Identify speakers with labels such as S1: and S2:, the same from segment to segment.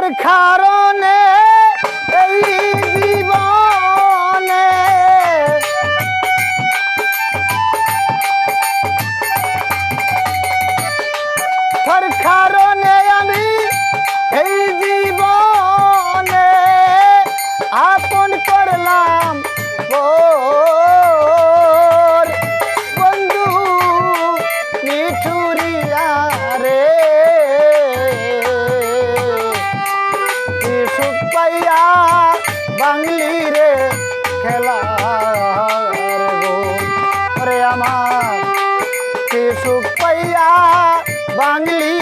S1: তোর কারণে বাংলি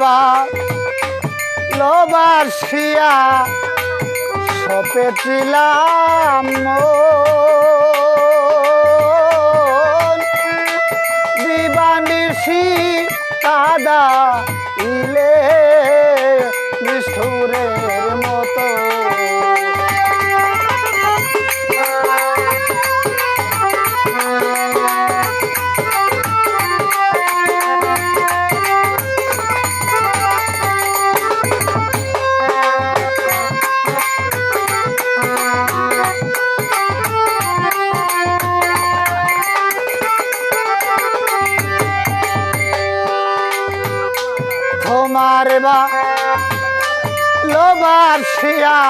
S1: বা লোবাসিয়া সপেছিলাম। দিবানিশি কাদা ইলে তোমার বা লোবার শিয়া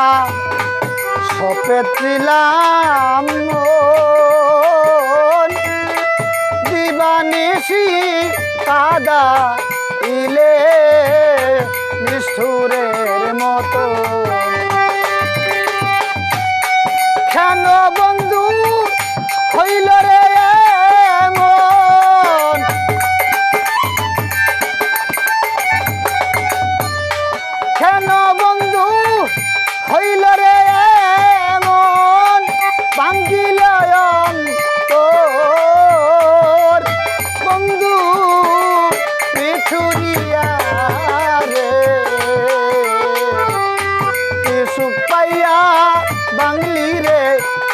S1: সপেছিলাম মন। দিবানিশি কাদা ইলে নিষ্ঠুরের মতো কেন বন্ধু হইল রে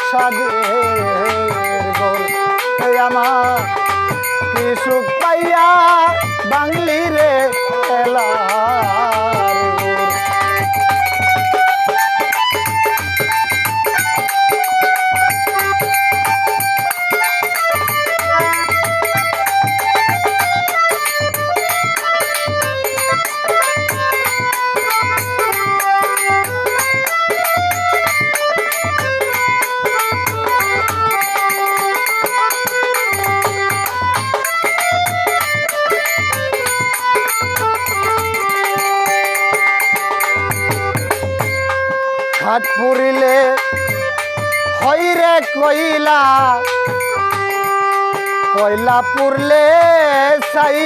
S1: সাদের গোল আমার কি পাইয়া বাংলি রে এলার কইলা কয়লা পুরলে সাই।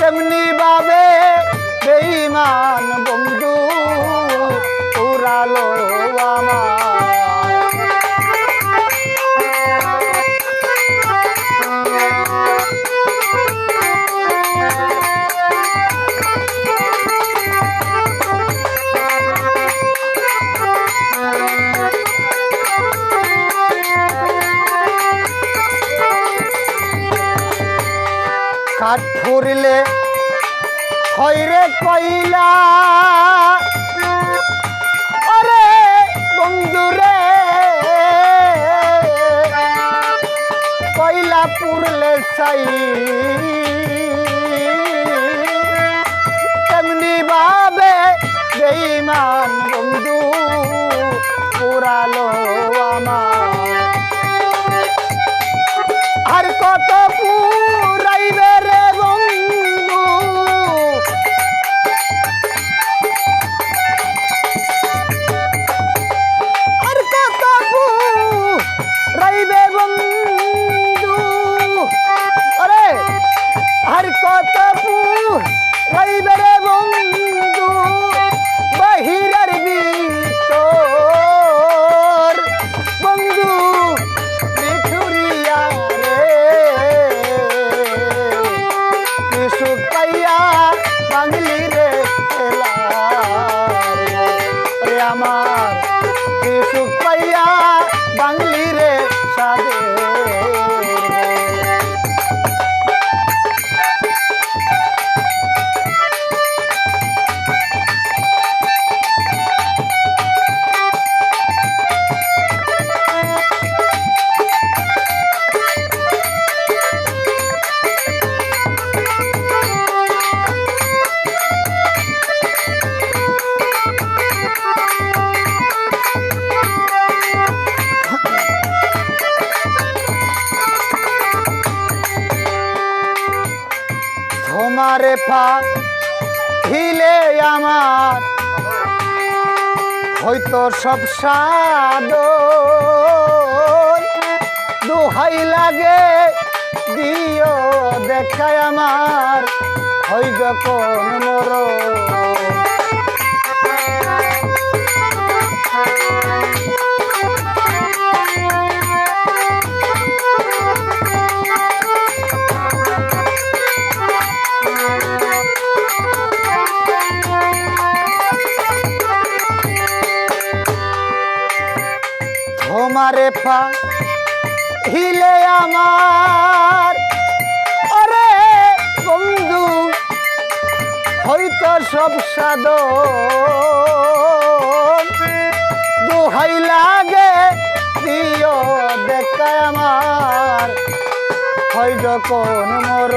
S1: তেমনি বাবে বেইমান বন্ধু উড়ালো কাঠ ফুরিলে হইরে কইলা আরে বন্ধুরে কইলা পুরলে চাই তেমনি ভাবে বেইমান বন্ধু পুরালো হিলে আমার। হয়তো সব সাদ দুহাই লাগে দিও দেখায় আমার। হই যখন মর তোমারে পা হিলে আমার। আরে বন্ধু, হয়তো সব সাদ দোহাই লাগে দিও দেখায় আমার। হয় যখন মর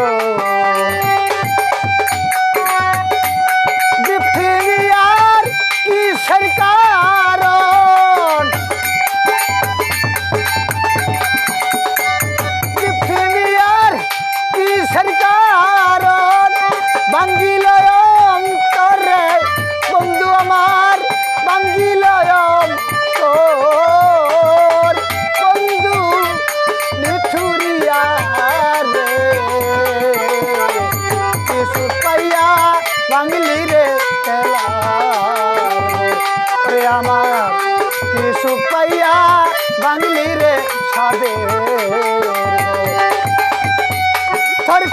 S1: বাঙলি রে সাদে তোর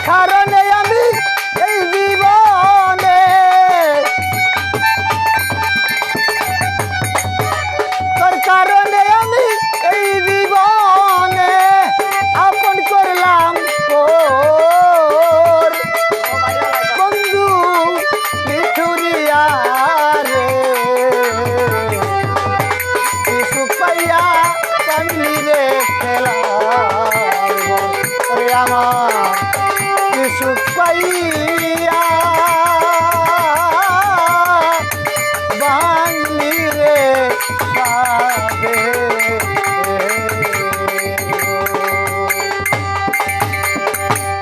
S1: আমার